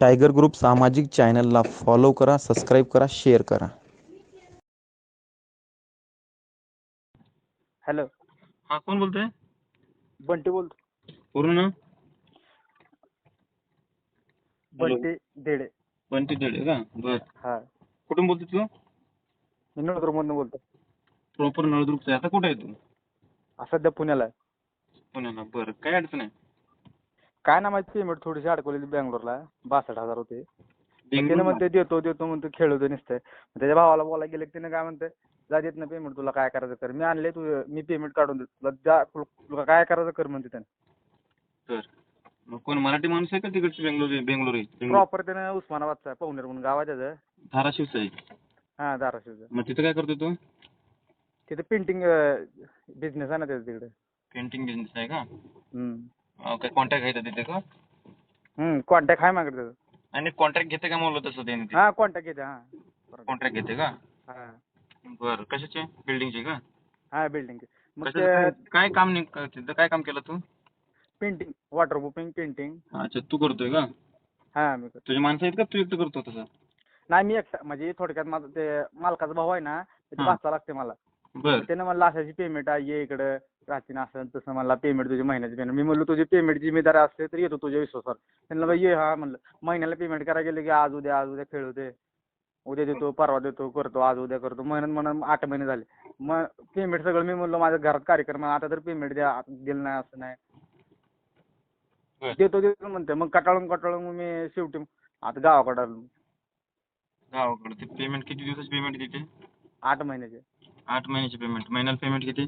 Tiger group सामाजिक चॅनलला follow करा सबस्क्राईब करा शेअर करा. हॅलो. हा कोण बोलतोय? बंटी बोलतो पूर्ण नाव? बंटी देडे. बंटी देडे का? बर. हा. कुठून बोलतोय तू? मी नळदुर्गमधून बोलतो प्रॉपर नळदुर्गचा आहे. आता कुठे आहे तू? आ, सध्या पुण्याला आहे. पुण्याला. बरं. काय अडचण आहे? काय ना माझी पेमेंट थोडीशी अडकवलेली बँगलोरला? बासष्ट हजार होते. त्याने म्हणते देतो देतो म्हणतो खेळतो नुसतं. मग त्याच्या भावाला बोलायला गेले की त्याने काय म्हणते जा देत ना पेमेंट तुला काय करायचं कर. मी आणले तू मी पेमेंट काढून देतो. तुला जा तुला काय करायचं कर म्हणते त्याने. मग कोण मराठी माणूस आहे का तिकडची बेंगलोर बेंगलोर प्रॉपर त्यानं उस्मानाबादचा आहे, पवनेर म्हणून गाव आहे त्याचं. धाराशिवचं आहे. हा धाराशिवचं. मग तिथं काय करतोय तू? तिथे पेंटिंग बिझनेस आहे ना त्याचं तिकडे. पेंटिंग बिझनेस आहे का? काय कॉन्टॅक्ट आहे तिथे का? कॉन्टॅक्ट आहे माझ्याकडे त्याचं. आणि कॉन्ट्रॅक्ट घेते का म्हणलं तसं त्याने हा कॉन्टॅक्ट घेते हा. कॉन्ट्रॅक्ट घेते का? हा. बरं कशाचे? बिल्डिंगचे का? हा बिल्डिंग मग कशाचं काय- काम नेमकं तिथं काय काम केलं तू? पेंटिंग वॉटरप्रूफिंग पेंटिंग अच्छा तू करतोय का? हा मी करतो. तुझी माणसं आहेत का? तू एकटं करतो तसं? नाही मी एकटा म्हणजे थोडक्यात माझं ते मालकाचा भाऊ आहे ना ते हा. वाचता लागते मला. बर. त्यानं म्हणलं अशाची पेमेंट आहे ये इकडं. राहतील असं तसं मला पेमेंट तुझी महिन्याची पेमेंट मी म्हणलो तुझी पेमेंट जिम्मेदारी असते तर येतो तुझ्या विश्वासावर. त्यांना म्हणलं, ये हा म्हणलं. महिन्याला पेमेंट करायला गेले की आज उद्या आज उद्या खेळ होते उद्या देतो परवा देतो करतो आज उद्या करतो. म्हणून म्हणून आठ महिने झाले. मग पेमेंट सगळं मी म्हणलो माझ्या घरात कार्यक्रम आता तर पेमेंट द्या दिलं नाही असं नाही. देतो देतो म्हणते मग कटाळून कटाळून मी शेवटी आता गावाकडे आलो. गावाकडे. ते पेमेंट किती दिवसाची पेमेंट तिथे? आठ महिन्याचे. आठ महिन्याची पेमेंट महिन्याला पेमेंट किती?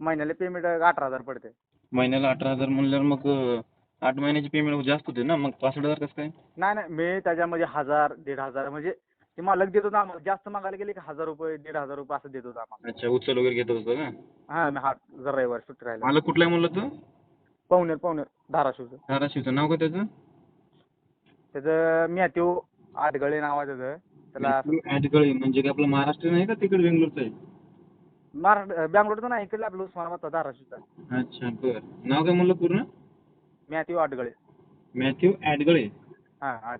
महिन्याला पेमेंट अठरा हजार पडते. महिन्याला अठरा हजार म्हणल्यावर मग अं, आठ महिन्याची पेमेंट जास्त होते ना? मग पासष्ट हजार कसं काय? नाही नाही मी त्याच्यामध्ये हजार दीड हजार म्हणजे ते मालक देत होता आम्हाला. जास्त मागायला गेले की हजार रुपये दीड हजार रुपये असं देत होता आम्हाला. अच्छा उचल वगैरे घेत होतं का? हा मी हा जर रविवार सुट्टी राहिला. मला कुठलं म्हणलं तू? पाहुणेर पाहुणेर धाराशिवचं. धाराशिवचं. नाव का त्याचं? त्याचं मॅथ्यू आटगळे नाव आहे त्याचं. त्याला ऍडगळे म्हणजे काय आपलं महाराष्ट्र नाही का तिकडे बेंगलोरचं आहे? महाराष्ट्र बँगलोरचं नाही इकडे आपलं उस्मानाबादचा धाराशिवचा. अच्छा बर. नाव काय म्हणलं पूर्ण? मॅथ्यू आटगळे मॅथ्यू ऍडगळे हा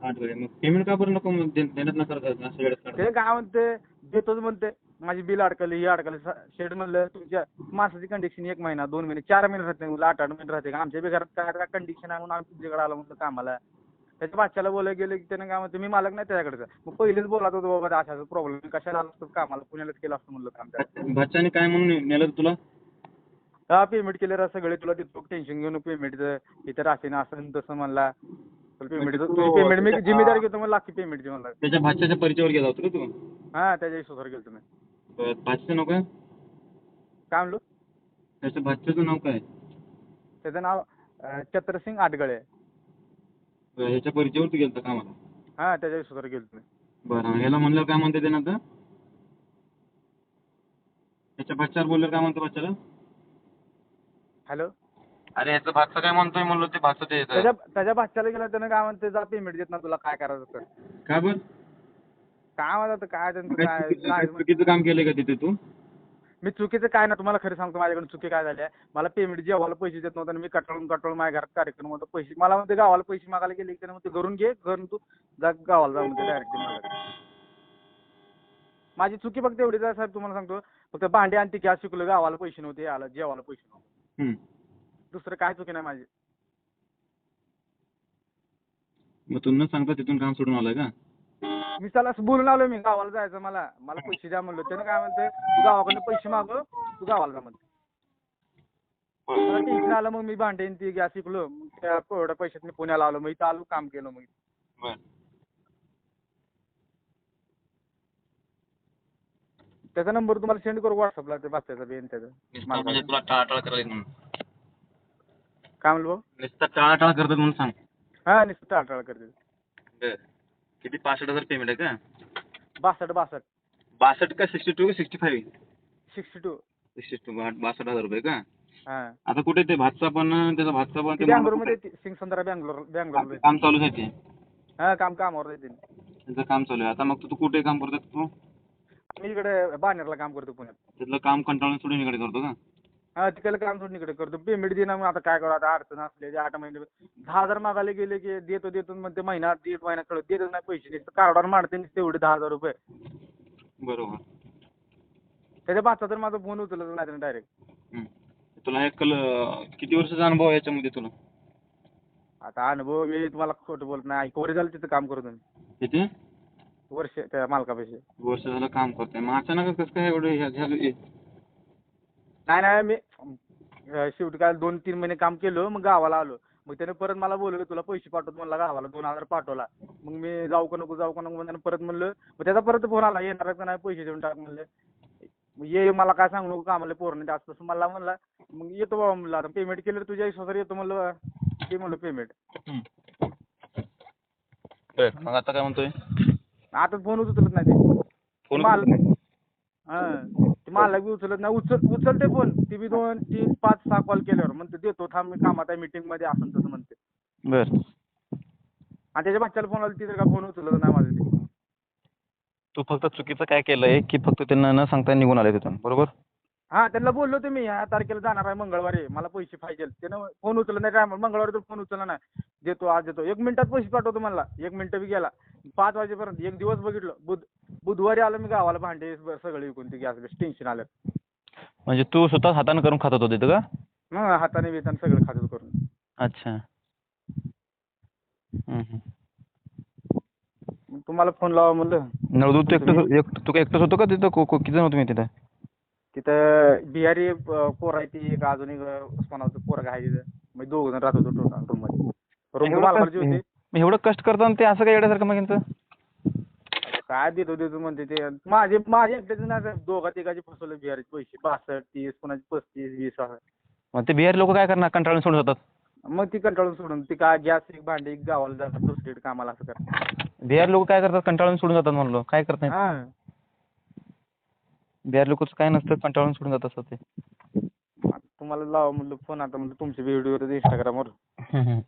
मग पेमेंट का बरं नको मग दे- देण्यात नकार करत असं वेळेत? ते काय म्हणते देतोच म्हणते. माझी बिल अडकली ही अडकली. शेड म्हणलं तुमच्या माणसाची कंडिशन एक महिना दोन महिने चार महिने राहते म्हणलं आठ आठ महिने राहते. आमच्या बी घरात काय काय कंडिशन आहे म्हणून आम्ही तुमच्याकडे आलो म्हणलं कामाला. त्याच्या बादशाला बोलायला गेले की त्याने काय म्हणते मी मालक नाही त्याच्याकडे. मग पहिलेच बोलत होतो बाबा अशा प्रॉब्लेम कशाला आलो असतो कामाला पुण्यालाच केलं असतं म्हणलं काम. भाच्याने काय म्हणून नेलं तुला? हा पेमेंट केलेलं सगळे. तुला देतो. टेन्शन घेऊन पेमेंटचं इथं राहते ना असं तसं म्हणला. पेमेंट म्हणजे तू- पेमेंट मी जिम्मेदारी घेतो लागते पेमेंटची म्हणला. त्याच्या परिचयावर गेला होता का तू? हा त्याच्या विश्वासावर गेलो तुम्ही बर, नाव काय? काय म्हणलो? भाच्याचं नाव काय? त्याचं नाव अं, चत्रसिंग आटगळे. आहे. ह्याच्या परिचयावर तू गेलता कामाला हा त्याच्या विश्वासावर गेलो बरं ह्याला म्हणल्यावर काय म्हणते त्यानं आता? ह्याच्या भाच्यावर बोलल्यावर काय म्हणतो भाच्याला? हॅलो? अरे ह्याचं भाचं काय म्हणतोय म्हणलं ते भाचं ते त्याच्या त्याच्या बाচ্चाला गेला त्यानं काय म्हणते जा पेमेंट देत ना तुला काय करायचं तर. का बर? काय म्हणत होतं, काय त्यांचं काय काय काय चुकीचं काम केलंय का तिथे तू? मी चुकीचं काय ना तुम्हाला खरं सांगतो माझ्याकडून चुकी काय झाली आहे? मला पेमेंट जेवायला पैसे देत नव्हतं आणि मी कटाळून कटाळून माझ्या घरात कार्यक्रम होता. पैसे मला म्हणते गावाला पैसे मागायला गेले की म्हणते घरून घे घरून तू जा गावाला जा म्हणते डायरेक्ट माझी चुकी फक्त एवढीच आहे साहेब तुम्हाला सांगतो. फक्त भांडे आणि ती गॅस शिकलो गावाला पैसे नव्हते आला जेवायला पैसे नव्हते. दुसरं काय चुकी नाही माझी. मग तू न सांगता तिथून काम सोडून आलाय का? मी त्याला बोलून आलो मी गावाला जायचं मला. मला पैसे द्या म्हणलं. त्यानं काय म्हणते तू गावाकडनं पैसे मागव तू गावाला जा म्हणते मला टेन्शन आलं मग मी भांडे आणि ती गॅस शिकलो मग त्या एवढ्या पैशात मी पुण्याला आलो मग इथं आलो काम केलं मग बर. त्याचा नंबर तुम्हाला सेंड करू व्हॉट्सअपला ते बाच्याचा बेन त्याचा. नुसतं म्हणजे तुला टाळाटाळ करायला म्हणून. काय म्हणलं भाऊ? नुसतं टाळाटाळ करतात म्हणून सांग. हा नुसतं टाळटाळ करते बर. किती? पासष्ट हजार पेमेंट आहे का? बासष्ट बासष्ट. बासष्ट का सिक्स्टी टू का sixty five sixty two sixty two बासष्ट हजार रुपये का? हा. आता कुठे ते भातचा पण त्याचा भातचा पण ते बँगलोरमध्ये सिंगसंद्रा बँगलोर बँगलोर काम चालूच आहे ते. हा काम कामावर येते त्याचं काम चालू आहे. आता मग तू तू कुठे काम करतो तू? मी इकडे बानेरला काम करतो पुण्यात. तिथलं काम कंटाळून सोडून इकडे करतो का? हा तिकडलं काम सोडून इकडे करतो. पेमेंट देणार मग आता काय करू आता अडचण असले ते आठ महिने दहा हजार मागायला गेले की देतो देतो म्हणते महिना दीड महिना कळत देतच नाही पैसे. नुसतं कार्डावर मारते नुसते एवढे दहा हजार रुपये. बरोबर. त्याच्या पाचचा तर माझा फोन उचलत नाही डायरेक्ट हम्म. तुला एक कल किती वर्षाचा अनुभव आहे याच्यामध्ये तुला? आता अनुभव मी तुम्हाला खोटं बोलत नाही. कोरे झालं तिथं काम करतो मी. किती? वर्ष त्या मालकापेक्षा वर्ष झालं काम करतोय. मग अचानक कसं काय एवढं हे झालं हे? नाही नाही मी अं, शेवटी काय दोन तीन महिने काम केलं मग गावाला आलो. मग त्याने परत मला बोलवलं तुला पैसे पाठवतो म्हणला गावाला दोन हजार पाठवला. मग मी जाऊ का नको जाऊ का नको त्यानं परत म्हणलं. मग त्याचा परत फोन आला येणार का नाही पैसे देऊन टाक म्हणलं. मग ये मला काय सांगू नको कामाला पोरणं जास्त तसं मला म्हणला मग येतो बाबा म्हणलं आता पेमेंट केलं तर तुझ्या विश्वासावर येतो म्हणलं. ते म्हणलं पेमेंट हम्म. बर मग आता काय म्हणतोय? आता फोन उचलत नाही ते. फोन माल हा. ते मालक बी उचलत नाही. उचल उचलते फोन ती बी दोन तीन पाच सहा कॉल केल्यावर म्हणते देतो थांब मी कामात आहे मीटिंगमध्ये असं तसं म्हणते. बर. आणि त्याच्या बच्च्याला फोन आला तिथे का फोन उचलत नाही माझं ते तू फक्त चुकीचं काय केलंय की फक्त त्यांना न सांगता निघून आले तिथून बरोबर? हा त्यांना बोललो मी ह्या तारखेला जाणार आहे मंगळवारी मला पैसे पाहिजे त्यानं फोन उचलला नाही काय मंगळवारी तर फोन उचलला नाही. देतो आज देतो. एक मिनिटात पैसे पाठवतो म्हणला एक मिनिटं बी गेला. पाच वाजेपर्यंत एक दिवस बघितलं बुध बुधवारी आलो मी गावाला भांडे सगळे विकून ते गॅस बेस टेन्शन आलं. म्हणजे तू स्वतः हाताने करून खात होता तिथं का? मग हाताने वेतन सगळं खातं करून. अच्छा. हम्म, हम्म. मग तुम्हाला फोन लावा म्हणलं. नवदूत तू एकटं एक तू काय एकटंच होतो का तिथं? को- को- किती जण होतो मी तिथं? तिथं बिहारी पोर आहे ती एक अजून एक उस्मानाबादचं पोरग आहे तिथं. मग दोघ जण राहत होतो टोटल रूममध्ये. रूम एवढं मालकाची कष्ट- होती. मग एवढं कष्ट करताना ते असं काय येण्यासारखं मग यांचं काय देतो देतो म्हणते ते. माझे माझे एकट्याचे ना दोघा तिघाचे फसवले बिहारीचे पैसे. बासष्ट तीस कोणाचे पस्तीस वीस असं. मग ते बिहारी लोक काय करणार? कंटाळून सोडून जातात. मग ती कंटाळून सोडून ती काय गॅस एक भांडे एक गावाला जातात दुसरीकडे कामाला असं करतात. बिहारी लोक काय करतात? कंटाळून सोडून जातात म्हणलो. काय करत नाही हा. बिहारी लोकच काय नसतं कंटाळून सोडून जात असतात ते. तुम्हाला लावा म्हणलं फोन आता म्हणलं तुमचे व्हिडिओ इंस्टाग्रामवर.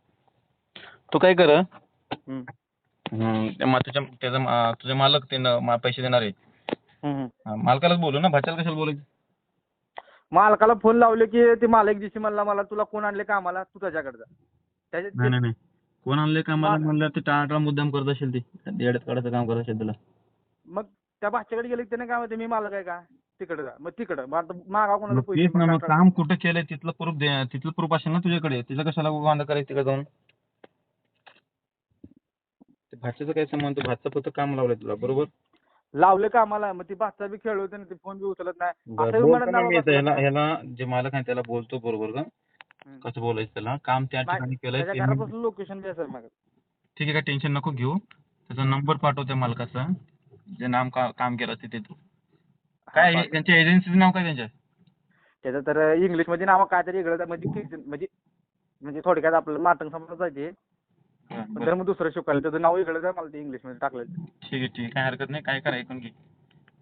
तू काय कर. हम्म. हम्म, त्या मा- तुझ्या त्याचा मा- तुझे मालक ते न- मा- पैसे देणार आहे हम्म. हा, मालकालाच बोलू ना? भाच्याला कशाला बोलायचं? मालकाला फोन लावले की ते मालक दिवशी म्हणला मला तुला कोण आणले कामाला? तू त्याच्याकडे जा. नाही त्याच्या नाही नाही. कोण आणले का मला माल- म्हणलं ते टाळाटाळ मुद्दाम करत असेल ते. येड्यात काढायचं काम करत असेल तुला मग त्या भाच्याकडे गेले की त्याने काय म्हणते मी मालक आहे का? तिकडे जा. मग तिकडे मग आता मागा कोणाला मग पैसे तेच ना मग मग काय काम कुठं केलंय तिथलं प्रूफ दे तिथलं प्रूफ असेल ना तुझ्याकडे? तिथं कशाला वांदा करायचं तिकडे जाऊन? भाच्याचं काय संबंध? भाचं फक्त काम लावलंय तुला बरोबर? लावले कामाला मग ती भाचा बी खेळ होते ना ते फोन बी उचलत नाही. बरं, असं बोलतो म्हणत ना नाही मी बाबा ह्याला जे मालक आहे त्याला बोलतो बरोबर का? हम्म. कसं बोलायचं त्याला? काम त्या ठिकाणी केलंय त्याच्या payment- घरापासून लोकेशन बी असेल मग. ठीक आहे काय टेन्शन नको घेऊ. त्याचा नंबर पाठव त्या मालकाचा. जे नाम का काम केलं तिथे तू काय? त्यांच्या एजन्सीचं नाव काय त्यांच्या? त्याचं तर इंग्लिशमध्ये नाव काहीतरी वेगळं आहे. म्हणजे म्हणजे म्हणजे थोडक्यात आपलं माटंग समजत बरं. तर मग दुसरं शिकवायला त्याचं नाव वेगळं आहे मला ते इंग्लिशमध्ये टाकलं ठीक आहे ठीक आहे. काय हरकत नाही. काय करा ऐकून घे.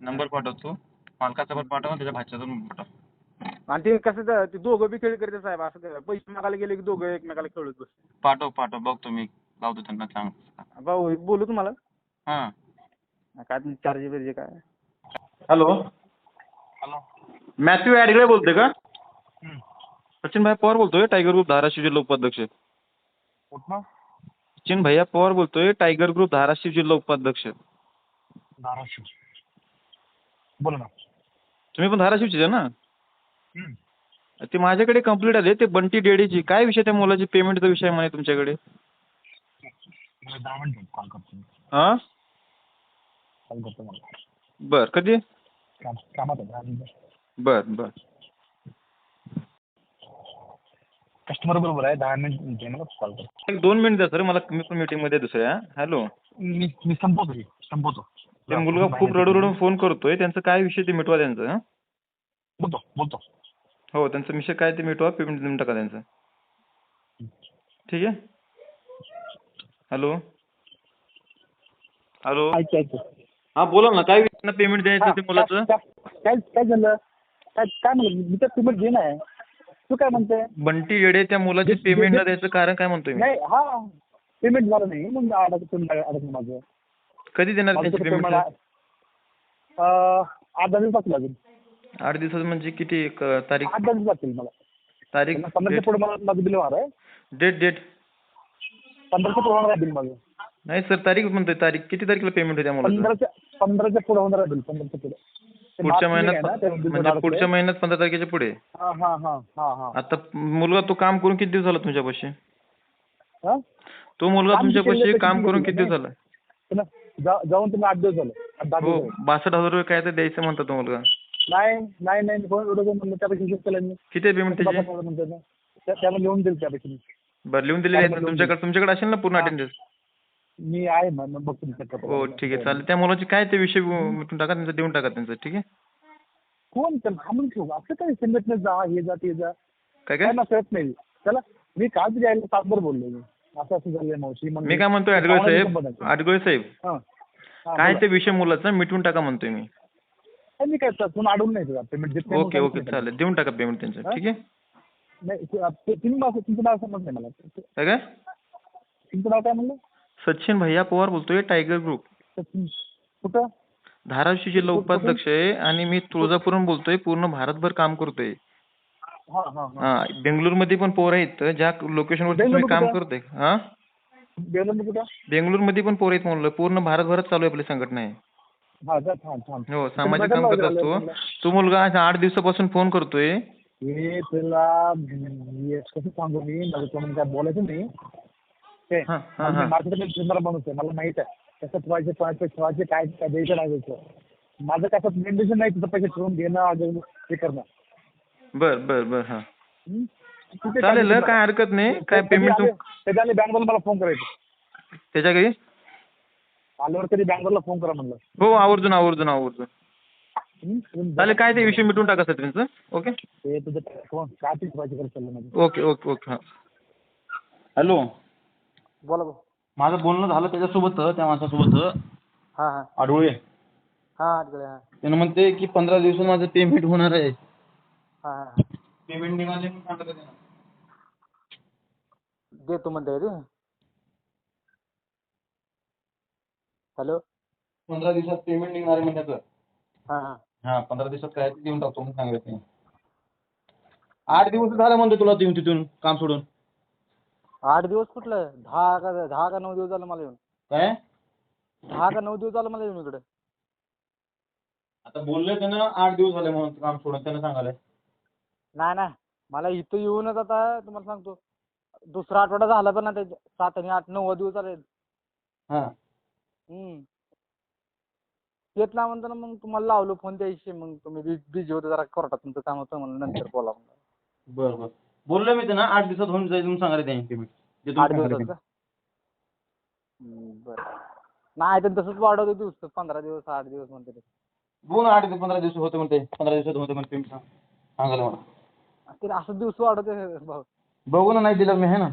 नंबर पाठवतो. मालकाचा पण पाठव आणि त्याच्या भाच्याचा पण पाठव. आणि ते कसं ते- ते दोघं बी खेळ करते साहेब असं ते पैसे मागायला गेले की दोघं एकमेकाला खेळत बस पाठव पाठव. बघतो मी लावतो त्यांना सांग भाऊ बोलू तुम्हाला? हां. काय चार्ज बिर्ज काय? हॅलो. हॅलो. मॅथ्यू ॲडगळे बोलते का? सचिन भाई पवार बोलतोय टायगर ग्रुप धाराशिव जिल्हा उपाध्यक्ष कुठनं? सचिन भैया पवार बोलतोय टायगर ग्रुप धाराशिव जिल्हा उपाध्यक्ष. धाराशिव. बोला ना. तुम्ही पण धाराशिवचे आहे ना? ते माझ्याकडे कंप्लीट आले ते बंटी डेडीची काय विषय त्या मुलाची पेमेंटचा विषय म्हणे तुमच्याकडे. हां? बर कधी? बर बर. कस्टमर बरोबर आहे दहा मिनिट घेणार कॉल करतो एक दोन मिनिट द्या सर मला मी पण मीटिंगमध्ये आहे दुसऱ्या. हॅलो मी मी संपवतो हे, संपवतो. ते मुलगा खूप रडू रडून फोन करतोय त्यांचं काय विषय ते मिटवा त्यांचं हं? बोलतो बोलतो. हो त्यांचा विषय काय ते मिटवा पेमेंट देऊन टाका त्यांचं. ठीक आहे? हॅलो हॅलो ऐक ऐक. हा बोला ना काय विषय पेमेंट द्यायचं ते मुलाचं? काय काय झालं? काय काय म्हणलं? मी तर पेमेंट घेणं आहे. तू काय म्हणते बंटी येडे त्या मुलाचे पेमेंट न द्यायचं कारण काय म्हणतोय मी? नाही हा पेमेंट झालं नाही. मग अडकून अडकून माझं. कधी देणार माझं त्यांची पेमेंट पेमेंट अर्धा दिवस बाकी लागेल. आठ दिवसाचं म्हणजे किती एक, अं, तारीख? आठ दिवस लागतील मला. तारीख? पंधराच्या पुढे मला माझं बिल वार आहे. Date date. पंधराच्या पुढे होणार आहे बिल माझं. नाही सर तारीख म्हणतोय तारीख. किती तारखेला पेमेंट होते आम्हाला पंधराच्या पंधराच्या पुढे होणार आहे बिल पंधराच्या पुढे. पुढच्या महिन्यात म्हणजे पुढच्या. महिन्यात पंधरा तारखेच्या पुढे. हा हा हा हा हा. आता मुलगा तो काम करून किती दिवस झाला तुमच्यापाशी? हा? तो मुलगा काम तुमच्यापाशी काम किती करून किती दिवस झाले? झाला? पुन्हा जा- जाऊन तुम्ही आठ दिवस झाले. आठ दहा हो दिवस झाले. बासष्ट हजार रुपये काय तर द्यायचं म्हणता तो मुलगा. नाही नाही नाही कोण एवढं कोण म्हणलं त्यापेक्षा हिशोब केला मी. किती आहे पेमेंट त्याची? म्हणतात त्याला लिहून देईल त्यापेक्षा मी. बरं लिहून दिलेली आहेत ना लिहून तुमच्याकडे तुमच्याकडे असेल ना पूर्ण. अटेंडन्स मी आहे ना मग बघतो मी check करतो. हो ठीक आहे चालेल. त्या मुलाचे काय ते विषय मिटून टाका त्यांचं देऊन टाका त्यांचं ठीक आहे? कोण? तर थांबून ठेवू. असं काय संघटनेत जा हे जा ते जा. काय काय? काय ना कळत नाही. त्याला मी काल यायला तासभर बोललो मी. असं असं झालंय मावशी म्हणून मी काय म्हणतोय अडगळे पाहुण्याची साहेब. अडगळे साहेब हा. हा, काय बोला. ते विषय मुलाचा? मिटून टाका म्हणतोय मी. काय मी काय कोण अडवून नाही पेमेंट देत नाही ओके म्हणून ओके नाही. चालेल. देऊन टाका पेमेंट त्यांचं ठीक आहे? नाही ते- ते- तुम्ही तुमचं नाव समज नाही मला. काय काय? तुमचं नाव काय म्हणलं? सचिन भैया पवार बोलतोय टायगर ग्रुप सचिन कुठं? धाराशिव जिल्हा? उपाध्यक्ष आहे आणि मी तुळजापूरहून बोलतोय पूर्ण भारतभर काम करतोय. हा हा हा. हा बेंगलोरमध्ये पण पोरं आहेत ज्या लोकेशनवरती तुम्ही बेंगलोर काम? करतोय. हा? बेलून कुठं? बेंगलोरमध्ये पण पोरं आहेत म्हणलं पूर्ण भारतभरात चालू आहे आपली संघटना आहे. हा सामाजिक काम करत असतो. तो मुलगा आज आठ दिवसापासून फोन करतोय. तुला कसं सांगू मी? मला कोणी काय बोलायचं नाही. मार्केटमध्ये फिरणारा माणूस आहे मला माहीत आहे. कसं ठेवायचे ठेवायचे ठेवायचे काय काय द्यायचं नाही द्यायचं माझं कसं मेंटेशन नाही तुझं पैसे ठेवून घेणं हे करणं. बर बर बर हा. चालेल. काय हरकत नाही. काय पेमेंट आले? बँगलोरला मला फोन करायचं. त्याच्या घरी? आल्यावर कधी बँगलोरला फोन करा म्हणलं. हो आवर्जून आवर्जून आवर्जून? चालेल काय ते विषय मिटून टाका सर त्यांचं ओके? ते तुझं फोन काय ओके ओके ओके हा. हॅलो. बोला भाऊ. माझं बोलणं झालं त्याच्यासोबत त्या माणसासोबत. हा हा. आडोळे. हा हा. त्यानं म्हणते की पंधरा दिवसात माझं पेमेंट होणार आहे. हा हा पेमेंट निघाले म्हणून. देतो म्हणते रे हॅलो? पंधरा दिवसात पेमेंट निघणार आहे म्हणतात हा हा. हा पंधरा दिवसात काय ते देऊन टाकतो म्हणून सांगत नाही आठ दिवस झालं म्हणतो तुला येऊन तिथून काम सोडून. आठ दिवस कुठलं? दहा का दहा का नऊ दिवस झालं मला येऊन. काय? दहा का नऊ दिवस झालं मला येऊन इकडे. आता बोलले त्यानं आठ दिवस झाले म्हणून काम सोडून. त्यानं सांगायला नाही नाही. मला इथं येऊनच आता तुम्हाला सांगतो. दुसरा आठवडा झाला पण ना ते सात आणि आठ नऊ दिवस झाले. हा. हम्म. येत ना म्हणतो ना मग तुम्हाला लावलो फोन त्याशी मग तुम्ही बिझी होते जरा कोर्टात. तुमचं काम होतं म्हणून नंतर बोला म्हणलं बरं बरं. बोललो मी त्यांना आठ दिवसात होऊन जाईल म्हणून सांगायला आठ तुम्ही सांगायला दिवसाचं हम्म, नाही तर तसंच वाढवतो दिवस पंधरा दिवस आठ दिवस म्हणते ते. बोल ना, आठ ते पंधरा दिवस होते म्हणते पंधरा दिवसात होते म्हणते सांगायला मला ते असं दिवस वाढवते भाऊ. बघू ना नाही दिलं मी आहे ना?